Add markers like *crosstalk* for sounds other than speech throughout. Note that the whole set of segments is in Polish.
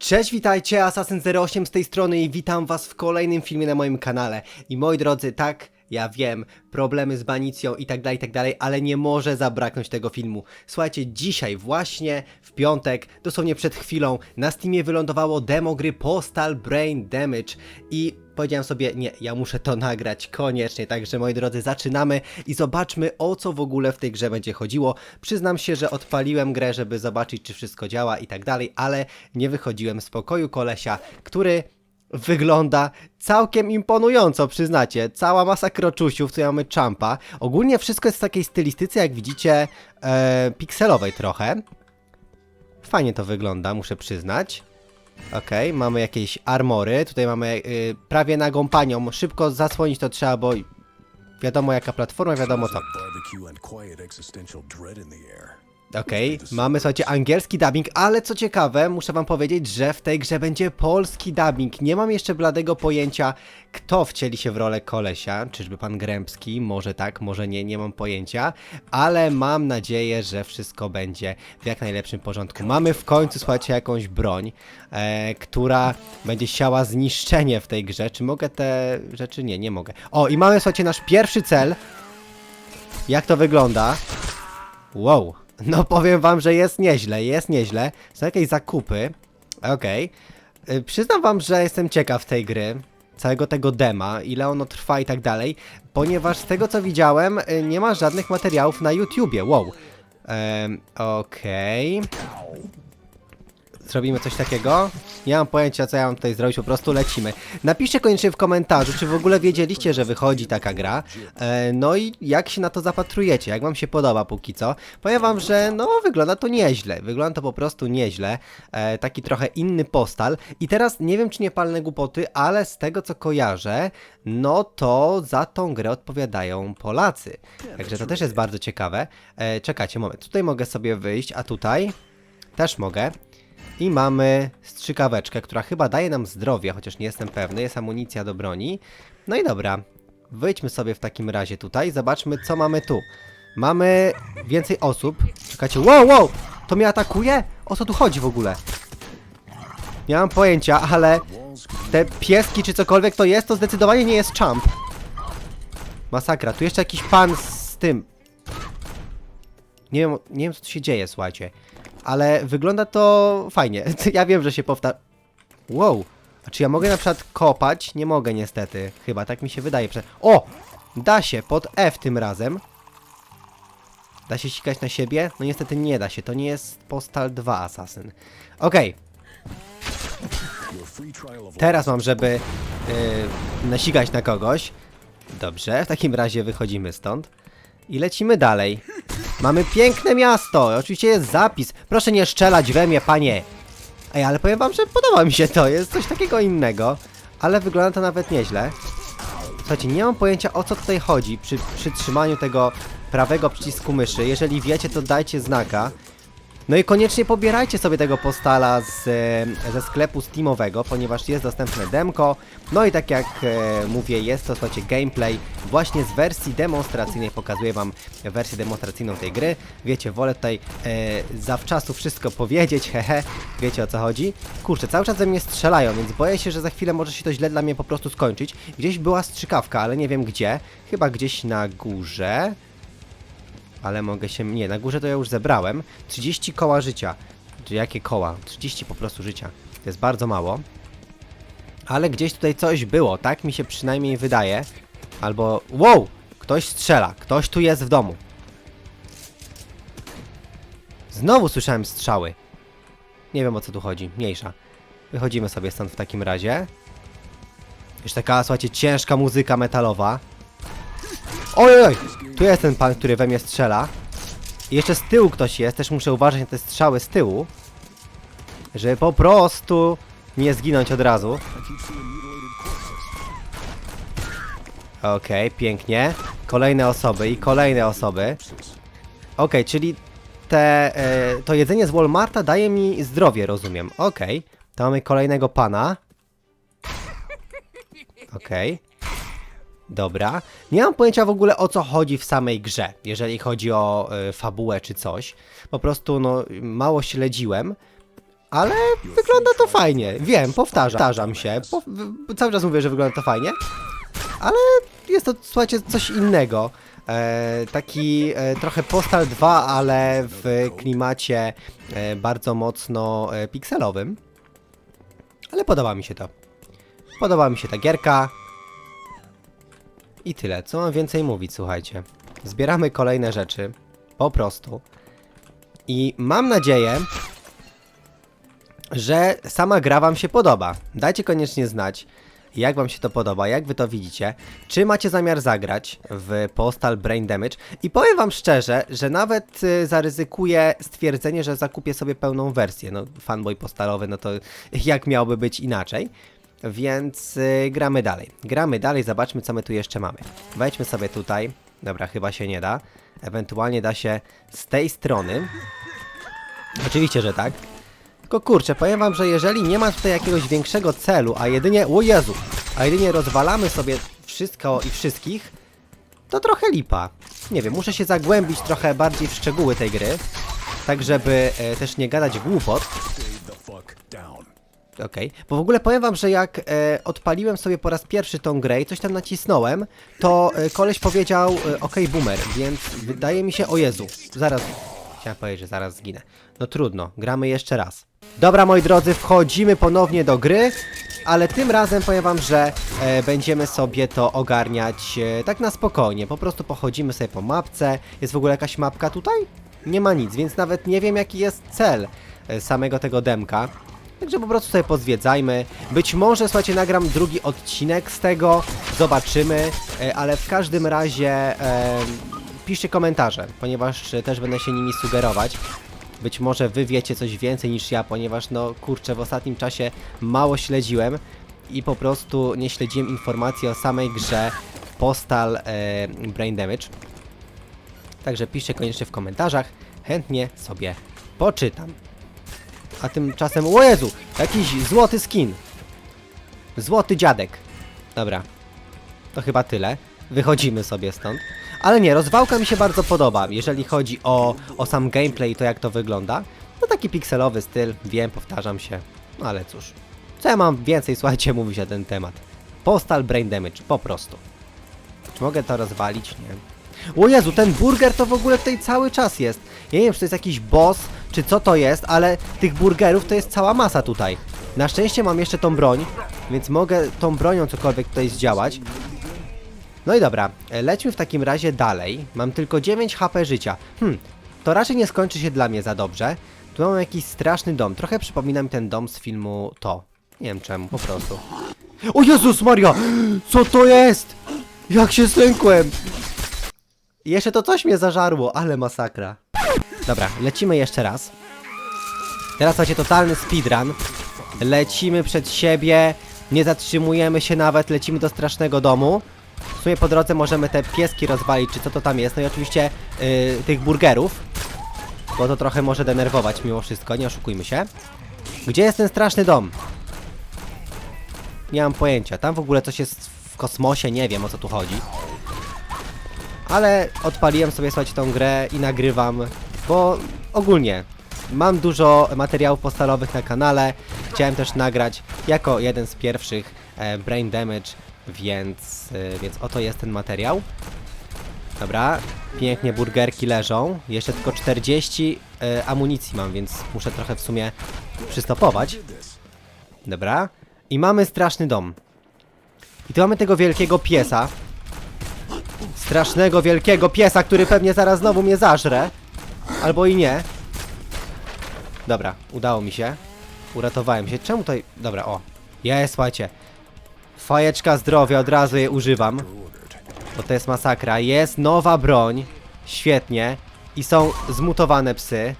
Cześć, witajcie, Assassin08 z tej strony i witam was w kolejnym filmie na moim kanale. I moi drodzy, tak, ja wiem, problemy z banicją i tak dalej, i tak dalej, ale nie może zabraknąć tego filmu. Słuchajcie, dzisiaj właśnie, w piątek, dosłownie przed chwilą, na Steamie wylądowało demo gry Postal Brain Damage i powiedziałem sobie, nie, ja muszę to nagrać koniecznie, także moi drodzy, zaczynamy i zobaczmy o co w ogóle w tej grze będzie chodziło. Przyznam się, że odpaliłem grę, żeby zobaczyć czy wszystko działa i tak dalej, ale nie wychodziłem z pokoju kolesia, który wygląda całkiem imponująco, przyznacie. Cała masa kroczusiów, tutaj mamy champa. Ogólnie wszystko jest w takiej stylistyce, jak widzicie, e, pikselowej trochę. Fajnie to wygląda, muszę przyznać. Okej, mamy jakieś armory, tutaj mamy y, prawie nagą panią. Szybko zasłonić to trzeba, bo wiadomo jaka platforma, wiadomo air. Okej, mamy słuchajcie angielski dubbing, ale co ciekawe, muszę wam powiedzieć, że w tej grze będzie polski dubbing. Nie mam jeszcze bladego pojęcia, kto wcieli się w rolę kolesia. Czyżby pan Grębski? Może tak, może nie, nie mam pojęcia, ale mam nadzieję, że wszystko będzie w jak najlepszym porządku. Mamy w końcu, słuchajcie, jakąś broń, e, która będzie siała zniszczenie w tej grze. Czy mogę te rzeczy? Nie, nie mogę. O, i mamy, słuchajcie, nasz pierwszy cel. Jak to wygląda? Wow, no powiem wam, że jest nieźle, jest nieźle. Są jakieś zakupy. Okej. Y, Przyznam wam, że jestem ciekaw tej gry, całego tego dema, ile ono trwa i tak dalej, ponieważ z tego co widziałem, y, nie ma żadnych materiałów na YouTubie. Wow. Em, Okej. Zrobimy coś takiego? Nie mam pojęcia, co ja mam tutaj zrobić, po prostu lecimy. Napiszcie koniecznie w komentarzu, czy w ogóle wiedzieliście, że wychodzi taka gra. E, no i jak się na to zapatrujecie, jak wam się podoba póki co. Powiem wam, że no wygląda to nieźle, wygląda to po prostu nieźle. E, taki trochę inny postal. I teraz nie wiem, czy nie palne głupoty, ale z tego co kojarzę, no to za tą grę odpowiadają Polacy. Także to też jest bardzo ciekawe. E, czekajcie, moment, tutaj mogę sobie wyjść, a tutaj też mogę. I mamy strzykaweczkę, która chyba daje nam zdrowie, chociaż nie jestem pewny. Jest amunicja do broni. No i dobra. Wyjdźmy sobie w takim razie tutaj. Zobaczmy, co mamy tu. Mamy więcej osób. Czekajcie. Wow, wow! To mnie atakuje? O co tu chodzi w ogóle? Nie mam pojęcia, ale te pieski czy cokolwiek to jest, to zdecydowanie nie jest champ. Masakra. Tu jeszcze jakiś pan z tym. Nie wiem, nie wiem co tu się dzieje, słuchajcie. Ale wygląda to fajnie. *laughs* Ja wiem, że się powtarza. Wow. A czy ja mogę na przykład kopać? Nie mogę niestety. Chyba, tak mi się wydaje. O! Da się, pod F tym razem. Da się ścigać na siebie? No niestety nie da się. To nie jest Postal 2 Assassin. Okej. Of Teraz mam, żeby yy, nasigać na kogoś. Dobrze, w takim razie wychodzimy stąd. I lecimy dalej. Mamy piękne miasto. Oczywiście jest zapis. Proszę nie strzelać we mnie, panie. Ej, ale powiem wam, że podoba mi się to. Jest coś takiego innego. Ale wygląda to nawet nieźle. Słuchajcie, nie mam pojęcia o co tutaj chodzi przy przytrzymaniu tego prawego przycisku myszy. Jeżeli wiecie, to dajcie znaka. No i koniecznie pobierajcie sobie tego postala z, e, ze sklepu Steamowego, ponieważ jest dostępne demko. No i tak jak e, mówię, jest to słuchajcie gameplay właśnie z wersji demonstracyjnej. Pokazuję wam wersję demonstracyjną tej gry. Wiecie, wolę tutaj e, zawczasu wszystko powiedzieć, *laughs* hehe. Wiecie o co chodzi? Kurczę, cały czas ze mnie strzelają, więc boję się, że za chwilę może się to źle dla mnie po prostu skończyć. Gdzieś była strzykawka, ale nie wiem gdzie. Chyba gdzieś na górze. Ale mogę się... Nie, na górze to ja już zebrałem. 30 koła życia. Jakie koła? 30 po prostu życia. To jest bardzo mało. Ale gdzieś tutaj coś było, tak mi się przynajmniej wydaje. Albo... Wow! Ktoś strzela. Ktoś tu jest w domu. Znowu słyszałem strzały. Nie wiem o co tu chodzi. Mniejsza. Wychodzimy sobie stąd w takim razie. Jeszcze taka, słuchajcie, ciężka muzyka metalowa. Oj, oj, tu jest ten pan, który we mnie strzela. I jeszcze z tyłu ktoś jest, też muszę uważać na te strzały z tyłu. Żeby po prostu nie zginąć od razu. Okej, pięknie. Kolejne osoby i kolejne osoby. Okej, czyli te, e, to jedzenie z Walmarta daje mi zdrowie, rozumiem. Okej, to mamy kolejnego pana. Okej. Dobra. Nie mam pojęcia w ogóle o co chodzi w samej grze, jeżeli chodzi o y, fabułę czy coś. Po prostu no mało śledziłem, ale wygląda to fajnie. Wiem, powtarzam, powtarzam się. Po, cały czas mówię, że wygląda to fajnie, ale jest to, słuchajcie, coś innego. E, taki e, trochę Postal 2, ale w klimacie e, bardzo mocno e, pikselowym. Ale podoba mi się to. Podoba mi się ta gierka. I tyle. Co mam więcej mówić, słuchajcie. Zbieramy kolejne rzeczy. Po prostu. I mam nadzieję, że sama gra wam się podoba. Dajcie koniecznie znać, jak wam się to podoba, jak wy to widzicie. Czy macie zamiar zagrać w Postal Brain Damage? I powiem wam szczerze, że nawet y, zaryzykuję stwierdzenie, że zakupię sobie pełną wersję. No, fanboy postalowy, no to *laughs* jak miałby być inaczej? Więc y, gramy dalej. Gramy dalej, zobaczmy co my tu jeszcze mamy. Wejdźmy sobie tutaj. Dobra, chyba się nie da. Ewentualnie da się z tej strony. Oczywiście, że tak. Tylko kurczę, powiem wam, że jeżeli nie ma tutaj jakiegoś większego celu, a jedynie, o Jezu, a jedynie rozwalamy sobie wszystko i wszystkich, to trochę lipa. Nie wiem, muszę się zagłębić trochę bardziej w szczegóły tej gry, tak żeby e, też nie gadać głupot. Okej, bo w ogóle powiem wam, że jak e, odpaliłem sobie po raz pierwszy tą grę i coś tam nacisnąłem, to e, koleś powiedział e, ok boomer, więc wydaje mi się, o Jezu, zaraz, chciałem powiedzieć, że zaraz zginę. No trudno, gramy jeszcze raz. Dobra moi drodzy, wchodzimy ponownie do gry, ale tym razem powiem wam, że e, będziemy sobie to ogarniać e, tak na spokojnie, po prostu pochodzimy sobie po mapce, jest w ogóle jakaś mapka tutaj? Nie ma nic, więc nawet nie wiem jaki jest cel e, samego tego demka. Także po prostu sobie pozwiedzajmy. Być może, słuchajcie, nagram drugi odcinek z tego, zobaczymy, e, ale w każdym razie e, piszcie komentarze, ponieważ e, też będę się nimi sugerować. Być może wy wiecie coś więcej niż ja, ponieważ no kurczę, w ostatnim czasie mało śledziłem i po prostu nie śledziłem informacji o samej grze Postal e, Brain Damage. Także piszcie koniecznie w komentarzach, chętnie sobie poczytam. A tymczasem, o Jezu, jakiś złoty skin. Złoty dziadek. Dobra, to chyba tyle. Wychodzimy sobie stąd. Ale nie, rozwałka mi się bardzo podoba, jeżeli chodzi o, o sam gameplay i to jak to wygląda. No taki pikselowy styl, wiem, powtarzam się. No ale cóż, co ja mam więcej, słuchajcie, mówić na ten temat. Postal Brain Damage, po prostu. Czy mogę to rozwalić? Nie. O Jezu, ten burger to w ogóle tutaj cały czas jest. Ja nie wiem, czy to jest jakiś boss, czy co to jest, ale tych burgerów to jest cała masa tutaj. Na szczęście mam jeszcze tą broń, więc mogę tą bronią cokolwiek tutaj zdziałać. No i dobra, e, lećmy w takim razie dalej. Mam tylko 9 HP życia. Hmm, to raczej nie skończy się dla mnie za dobrze. Tu mam jakiś straszny dom. Trochę przypomina mi ten dom z filmu To. Nie wiem czemu, po prostu. O Jezus Maria! Co to jest? Jak się zlękłem! Jeszcze to coś mnie zażarło, ale masakra. Dobra, lecimy jeszcze raz. Teraz macie totalny speedrun. Lecimy przed siebie, nie zatrzymujemy się nawet, lecimy do strasznego domu. W sumie po drodze możemy te pieski rozwalić, czy co to tam jest. No i oczywiście yy, tych burgerów, bo to trochę może denerwować mimo wszystko, nie oszukujmy się. Gdzie jest ten straszny dom? Nie mam pojęcia. Tam w ogóle coś jest w kosmosie, nie wiem o co tu chodzi. Ale odpaliłem sobie, słuchajcie, tą grę i nagrywam, bo ogólnie mam dużo materiałów postalowych na kanale. Chciałem też nagrać jako jeden z pierwszych e, Brain Damage, więc, e, więc oto jest ten materiał. Dobra, pięknie burgerki leżą. Jeszcze tylko 40 e, amunicji mam, więc muszę trochę w sumie przystopować. Dobra. I mamy straszny dom. I tu mamy tego wielkiego piesa. Strasznego wielkiego piesa, który pewnie zaraz znowu mnie zażre. Albo i nie. Dobra, udało mi się. Uratowałem się. Czemu tutaj... Dobra, o. Jest, słuchajcie. Fajeczka zdrowia, od razu je używam. Bo to jest masakra. Jest nowa broń. Świetnie. I są zmutowane psy.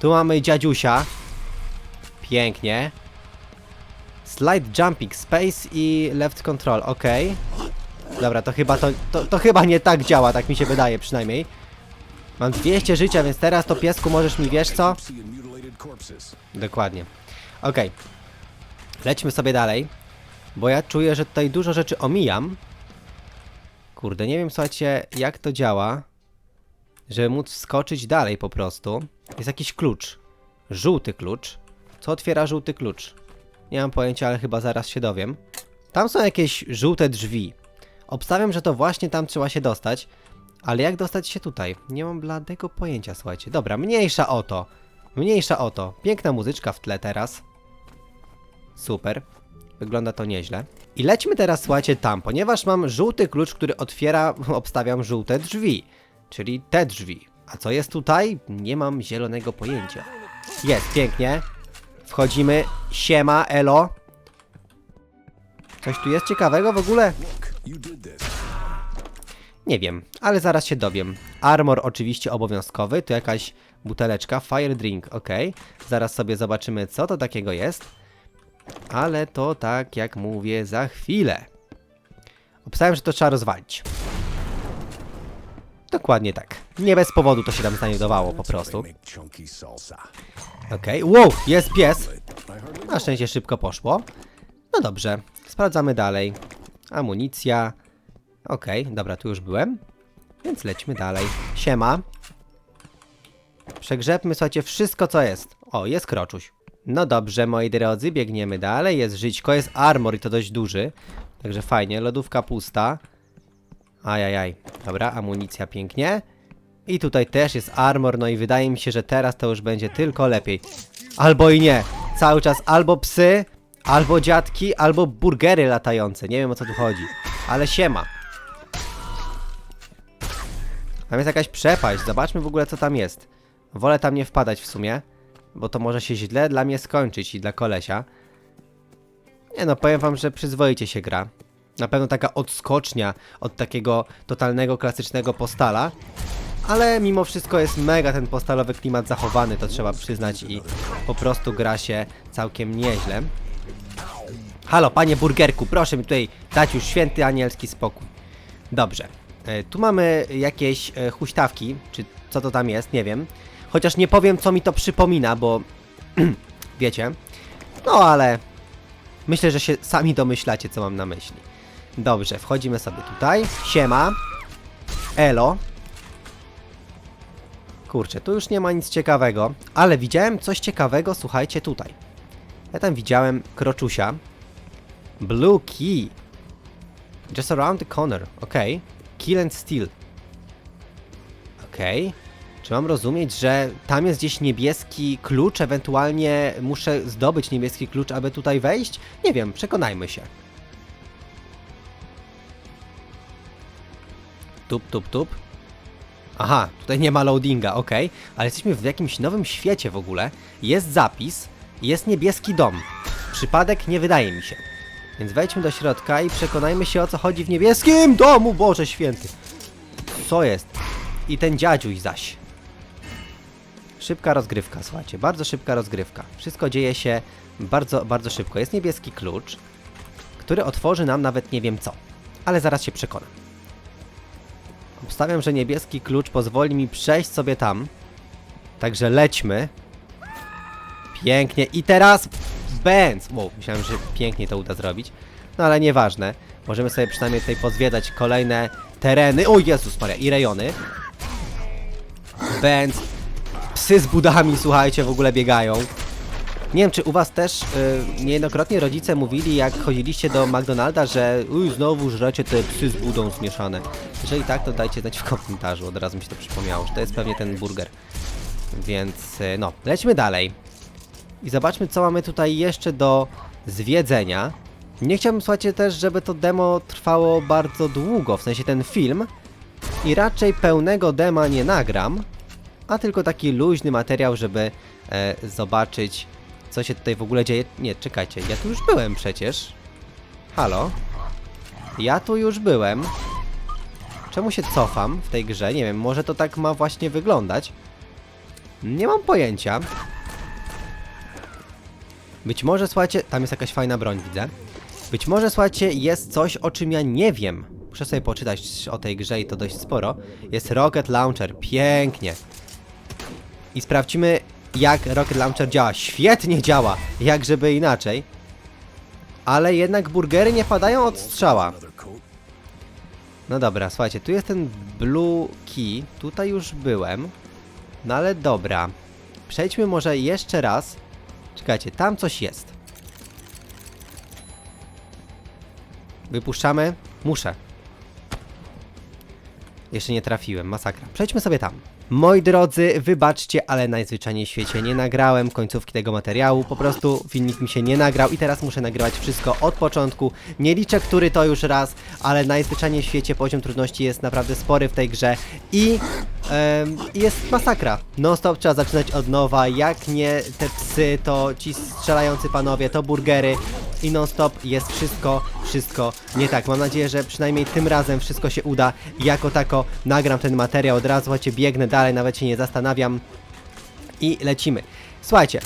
Tu mamy dziadziusia. Pięknie. Slide jumping, space i left control, ok. Dobra, to chyba to, to, to chyba nie tak działa, tak mi się wydaje przynajmniej. Mam 200 życia, więc teraz to piesku możesz mi, wiesz co? Dokładnie. Okej. Lećmy sobie dalej. Bo ja czuję, że tutaj dużo rzeczy omijam. Kurde, nie wiem, słuchajcie, jak to działa. Żeby móc skoczyć dalej po prostu. Jest jakiś klucz. żółty klucz. Co otwiera żółty klucz? Nie mam pojęcia, ale chyba zaraz się dowiem. Tam są jakieś żółte drzwi. Obstawiam, że to właśnie tam trzeba się dostać. Ale jak dostać się tutaj? Nie mam bladego pojęcia, słuchajcie. Dobra, mniejsza o to. Mniejsza o to. Piękna muzyczka w tle teraz. Super. Wygląda to nieźle. I lećmy teraz, słuchajcie, tam, ponieważ mam żółty klucz, który otwiera, *laughs* obstawiam, żółte drzwi. Czyli te drzwi. A co jest tutaj? Nie mam zielonego pojęcia. Jest, pięknie. Wchodzimy. Siema, elo. Coś tu jest ciekawego w ogóle? Nie wiem, ale zaraz się dowiem. Armor oczywiście obowiązkowy, to jakaś buteleczka, fire drink, ok. Zaraz sobie zobaczymy, co to takiego jest. Ale to tak jak mówię, za chwilę. Obstałem, że to trzeba rozwalić. Dokładnie tak. Nie bez powodu to się tam znajdowało po prostu. Okej, wow, jest pies. Na szczęście szybko poszło. No dobrze, sprawdzamy dalej. Amunicja. Okej, dobra, tu już byłem. Więc lećmy dalej. Siema. Przegrzebmy, słuchajcie, wszystko co jest. O, jest kroczuś. No dobrze, moi drodzy, biegniemy dalej. Jest żyćko, jest armor i to dość duży. Także fajnie, lodówka pusta. Ajajaj. Dobra, amunicja pięknie. I tutaj też jest armor, no i wydaje mi się, że teraz to już będzie tylko lepiej. Albo i nie. Cały czas albo psy, albo dziadki, albo burgery latające. Nie wiem o co tu chodzi. Ale siema. Tam jest jakaś przepaść. Zobaczmy w ogóle co tam jest. Wolę tam nie wpadać w sumie, bo to może się źle dla mnie skończyć i dla kolesia. Nie no, powiem wam, że przyzwoicie się gra. Na pewno taka odskocznia od takiego totalnego, klasycznego postala. Ale mimo wszystko jest mega ten postalowy klimat zachowany, to trzeba przyznać i po prostu gra się całkiem nieźle. Halo, panie burgerku, proszę mi tutaj dać już święty anielski spokój. Dobrze. E, tu mamy jakieś e, huśtawki, czy co to tam jest, nie wiem. Chociaż nie powiem, co mi to przypomina, bo *clears throat* wiecie. No ale myślę, że się sami domyślacie, co mam na myśli. Dobrze, wchodzimy sobie tutaj. Siema. Elo. Kurczę, tu już nie ma nic ciekawego, ale widziałem coś ciekawego, słuchajcie, tutaj. Ja tam widziałem kroczusia. Blue key. Just around the corner, okej. Kill and steal. Okej. Czy mam rozumieć, że tam jest gdzieś niebieski klucz, ewentualnie muszę zdobyć niebieski klucz, aby tutaj wejść? Nie wiem, przekonajmy się. Tup, tup, tup. Aha, tutaj nie ma loadinga, ok, ale jesteśmy w jakimś nowym świecie w ogóle. Jest zapis, jest niebieski dom. Przypadek nie wydaje mi się. Więc wejdźmy do środka i przekonajmy się o co chodzi w niebieskim domu, Boże święty. Co jest? I ten dziadziuś zaś. Szybka rozgrywka, słuchajcie, bardzo szybka rozgrywka. Wszystko dzieje się bardzo, bardzo szybko. Jest niebieski klucz, który otworzy nam nawet nie wiem co. Ale zaraz się przekonam. Obstawiam, że niebieski klucz pozwoli mi przejść sobie tam. Także lećmy. Pięknie. I teraz bęc. Wow, myślałem, że pięknie to uda zrobić. No ale nieważne. Możemy sobie przynajmniej tutaj pozwiedzać kolejne tereny. O Jezus Maria, i rejony. Bęc. Psy z budami, słuchajcie, w ogóle biegają. Nie wiem, czy u was też y, niejednokrotnie rodzice mówili, jak chodziliście do McDonalda, że uj, znowu żrecie te psy z budą zmieszane. Jeżeli tak, to dajcie znać w komentarzu, od razu mi się to przypomniało, że to jest pewnie ten burger. Więc y, no, lećmy dalej. I zobaczmy, co mamy tutaj jeszcze do zwiedzenia. Nie chciałbym, słuchajcie, też, żeby to demo trwało bardzo długo, w sensie ten film. I raczej pełnego dema nie nagram, a tylko taki luźny materiał, żeby e, zobaczyć, co się tutaj w ogóle dzieje. Nie, czekajcie, ja tu już byłem przecież. Halo? Ja tu już byłem. Czemu się cofam w tej grze? Nie wiem, może to tak ma właśnie wyglądać. Nie mam pojęcia. Być może, słuchajcie, tam jest jakaś fajna broń, widzę. Być może, słuchajcie, jest coś, o czym ja nie wiem. Muszę sobie poczytać o tej grze i to dość sporo. Jest Rocket Launcher, pięknie. I sprawdźmy, jak Rocket Launcher działa. Świetnie działa, jak żeby inaczej. Ale jednak burgery nie padają od strzała. No dobra, słuchajcie, tu jest ten blue key. Tutaj już byłem. No ale dobra. Przejdźmy może jeszcze raz. Czekajcie, tam coś jest. Wypuszczamy. Muszę. Jeszcze nie trafiłem, masakra. Przejdźmy sobie tam. Moi drodzy, wybaczcie, ale najzwyczajniej w świecie nie nagrałem końcówki tego materiału. Po prostu filmik mi się nie nagrał i teraz muszę nagrywać wszystko od początku. Nie liczę, który to już raz, ale najzwyczajniej w świecie poziom trudności jest naprawdę spory w tej grze i jest masakra. Non stop trzeba zaczynać od nowa. Jak nie te psy, to ci strzelający panowie, to burgery i non stop jest wszystko, wszystko nie tak. Mam nadzieję, że przynajmniej tym razem wszystko się uda. Jako tako nagram ten materiał od razu, choć biegnę dalej, nawet się nie zastanawiam i lecimy. Słuchajcie,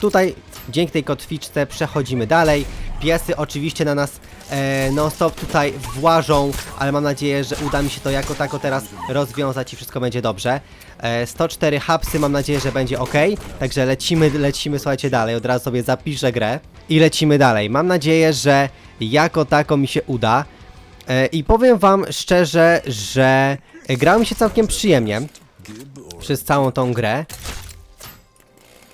tutaj dzięki tej kotwiczce przechodzimy dalej. Piesy oczywiście na nas e, non stop tutaj włażą, ale mam nadzieję, że uda mi się to jako tako teraz rozwiązać i wszystko będzie dobrze. E, 104 hapsy, mam nadzieję, że będzie ok. Także lecimy, lecimy, słuchajcie, dalej. Od razu sobie zapiszę grę i lecimy dalej. Mam nadzieję, że jako tako mi się uda. E, I powiem wam szczerze, że e, grało mi się całkiem przyjemnie przez całą tą grę.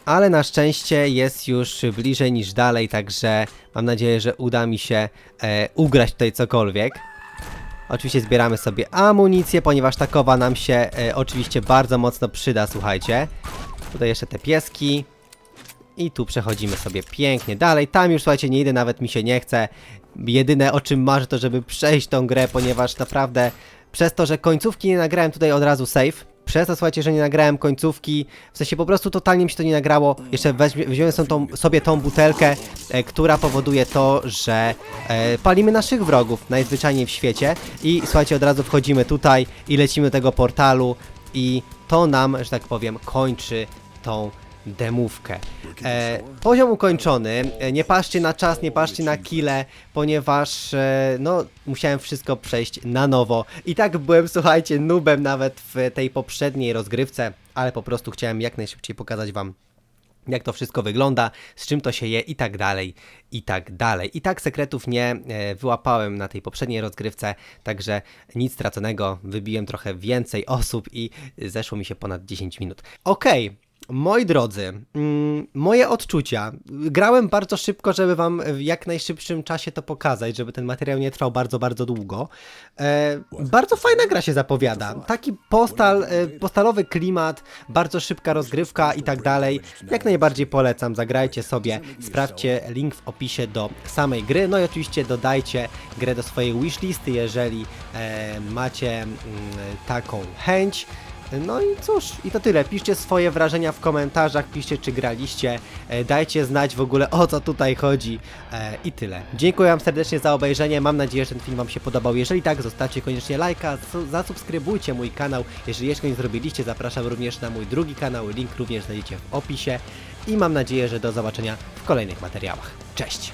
Ale na szczęście jest już bliżej niż dalej, także mam nadzieję, że uda mi się e, ugrać tutaj cokolwiek. Oczywiście zbieramy sobie amunicję, ponieważ takowa nam się e, oczywiście bardzo mocno przyda, słuchajcie. Tutaj jeszcze te pieski. I tu przechodzimy sobie pięknie dalej. Tam już, słuchajcie, nie idę, nawet mi się nie chce. Jedyne o czym marzę to, żeby przejść tą grę, ponieważ naprawdę przez to, że końcówki nie nagrałem tutaj od razu save, przez to, słuchajcie, że nie nagrałem końcówki, w sensie po prostu totalnie mi się to nie nagrało. Jeszcze weźmie, weźmiemy sobie tą, sobie tą butelkę, e, która powoduje to, że e, palimy naszych wrogów najzwyczajniej w świecie. I słuchajcie, od razu wchodzimy tutaj i lecimy do tego portalu i to nam, że tak powiem, kończy tą demówkę. E, poziom ukończony. E, nie patrzcie na czas, nie patrzcie na kile, ponieważ e, no musiałem wszystko przejść na nowo. I tak byłem, słuchajcie, nubem nawet w tej poprzedniej rozgrywce, ale po prostu chciałem jak najszybciej pokazać wam jak to wszystko wygląda, z czym to się je i tak dalej, i tak dalej. I tak sekretów nie e, wyłapałem na tej poprzedniej rozgrywce, także nic straconego, wybiłem trochę więcej osób i zeszło mi się ponad 10 minut. Okej. Moi drodzy, mm, moje odczucia. Grałem bardzo szybko, żeby wam w jak najszybszym czasie to pokazać, żeby ten materiał nie trwał bardzo, bardzo długo. E, bardzo fajna gra się zapowiada. Taki postal, e, postalowy klimat, bardzo szybka rozgrywka i tak dalej. Jak najbardziej polecam, zagrajcie sobie, sprawdźcie link w opisie do samej gry. No i oczywiście dodajcie grę do swojej wishlisty, jeżeli e, macie mm, taką chęć. No i cóż, i to tyle. Piszcie swoje wrażenia w komentarzach, piszcie czy graliście, e, dajcie znać w ogóle o co tutaj chodzi e, i tyle. Dziękuję Wam serdecznie za obejrzenie, mam nadzieję, że ten film Wam się podobał. Jeżeli tak, zostawcie koniecznie lajka, su- zasubskrybujcie mój kanał. Jeżeli jeszcze nie zrobiliście, zapraszam również na mój drugi kanał, link również znajdziecie w opisie i mam nadzieję, że do zobaczenia w kolejnych materiałach. Cześć!